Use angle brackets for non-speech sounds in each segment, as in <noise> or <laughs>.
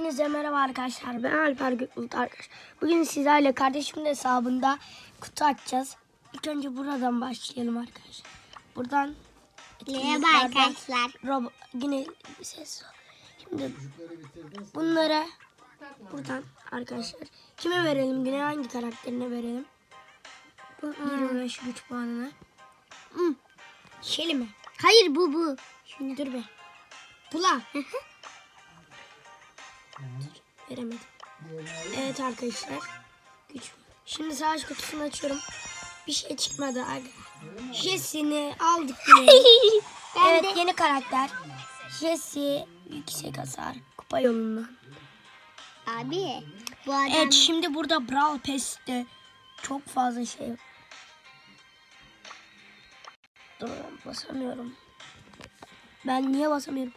Hepinize merhaba arkadaşlar. Ben Alper Gökbulut arkadaşlar. Bugün sizlerle kardeşimin hesabında kutu açacağız. İlk önce buradan başlayalım arkadaşlar. Buradan Merhaba arkadaşlar. Robo, yine ses. Şimdi bunlara buradan arkadaşlar kime verelim? Yine hangi karakterine verelim? 25 güç puanını. Hmm. Şeli mi? Hayır bu bu. Şimdi dur be. Pula. Veremedim. Evet arkadaşlar. Güç. Şimdi savaş kutusunu açıyorum. Bir şey çıkmadı. Jesse'ni aldık yine. <laughs> Evet de yeni karakter. Jesse yüksek hasar. Kupa yolundan. abi bu adam Evet şimdi burada Brawl Pass'te çok fazla şey var. Dur basamıyorum. Ben niye basamıyorum?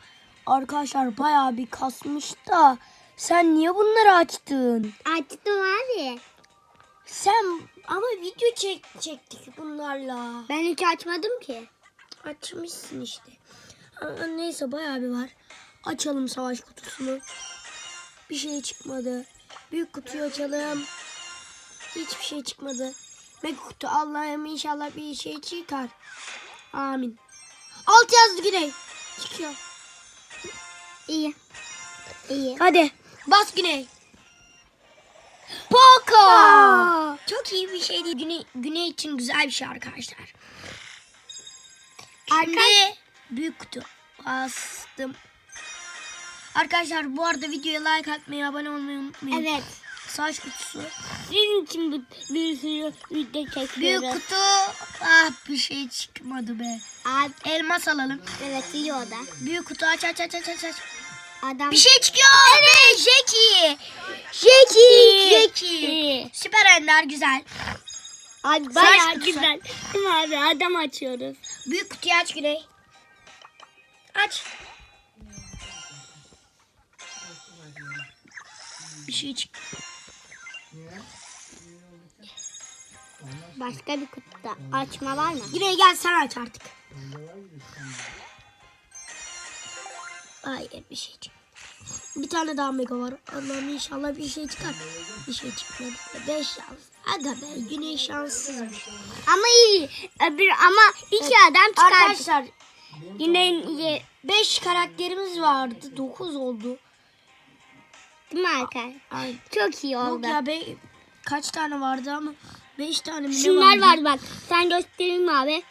Arkadaşlar bayağı bir kasmış da sen niye bunları açtın? açtım abi. Sen ama video çek çektik bunlarla. Ben hiç açmadım ki. Açmışsın işte. Ama neyse bayağı bir var. Açalım savaş kutusunu. Bir şey çıkmadı. Büyük kutuyu açalım. Hiçbir şey çıkmadı. Mega kutu Allah'ım inşallah bir şey çıkar. Amin. Alt yazdı Güney. Çıkıyor. İyi. İyi. Hadi bas Güney. Poco. Aa. Çok iyi bir şey değil. Güney, güney için güzel bir şey arkadaşlar. Arka- Şimdi büyük kutu bastım. Arkadaşlar bu arada videoya like atmayı, abone olmayı unutmayın. Evet. Savaş kutusu. Sizin için bu bir sürü video Büyük çekiyoruz. kutu. Ah bir şey çıkmadı be. Abi, Elmas alalım. evet iyi o da. Büyük kutu aç aç aç aç aç. Adam Bir şey çıkıyor. Evet. Jackie. Jackie. İyi. Süper ender güzel. Abi Saç bayağı güzel. Değil mi abi? Adam açıyoruz. Büyük kutuyu aç Güney. Aç. Bir şey çık. Başka bir kutuda açma var mı? Güney gel sen aç artık. Hayır bir şey çık. Bir tane daha mega var. Allah'ım inşallah bir şey çıkar. Bir şey çıkmadı. Beş şans. Aga be Güney şanssızmış. Ama iyi. Öbür ama iki adam çıkardı. Arkadaşlar Yine iyi. 5 karakterimiz vardı. 9 oldu. Değil. Çok iyi oldu. Yok ya be, kaç tane vardı ama 5 tane mi Şunlar vardı? vardı bak. Sen göstereyim abi.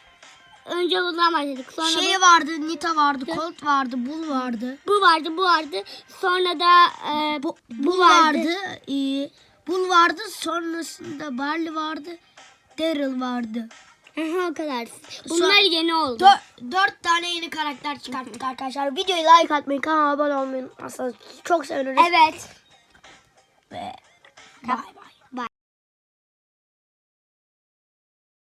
Önce bundan başladık. Sonra şey bu... vardı, Nita vardı, Colt vardı, Bul vardı. Bu vardı, bu vardı. Sonra da e, bu, bu, bu vardı. vardı. E, bul vardı. Sonrasında Barley vardı. Daryl vardı. Aha, o kadar. Bunlar Son... yeni oldu. Dö 4 tane yeni karakter çıkarttık arkadaşlar. Videoyu like atmayı, kanala abone olmayı asla çok seviniriz. Evet. Ve bye bye.